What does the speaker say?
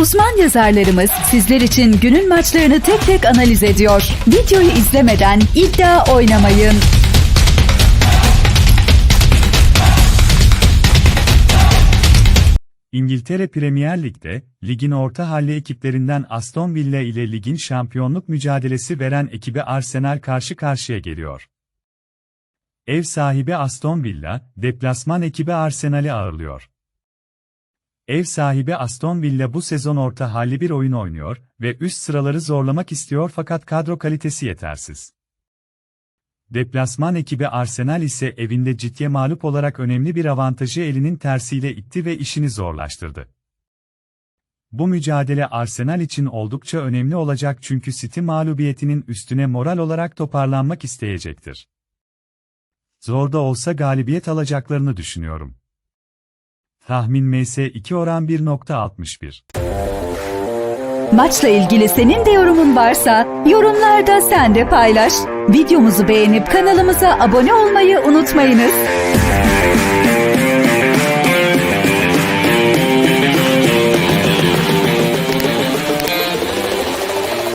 Uzman yazarlarımız sizler için günün maçlarını tek tek analiz ediyor. Videoyu izlemeden iddia oynamayın. İngiltere Premier Lig'de, ligin orta halli ekiplerinden Aston Villa ile ligin şampiyonluk mücadelesi veren ekibi Arsenal karşı karşıya geliyor. Ev sahibi Aston Villa, deplasman ekibi Arsenal'i ağırlıyor. Ev sahibi Aston Villa bu sezon orta halli bir oyun oynuyor ve üst sıraları zorlamak istiyor fakat kadro kalitesi yetersiz. Deplasman ekibi Arsenal ise evinde ciddiye mağlup olarak önemli bir avantajı elinin tersiyle itti ve işini zorlaştırdı. Bu mücadele Arsenal için oldukça önemli olacak çünkü City mağlubiyetinin üstüne moral olarak toparlanmak isteyecektir. Zor da olsa galibiyet alacaklarını düşünüyorum. Tahmin MS2 oran 1.61. Maçla ilgili senin de yorumun varsa yorumlarda sen de paylaş. Videomuzu beğenip kanalımıza abone olmayı unutmayınız.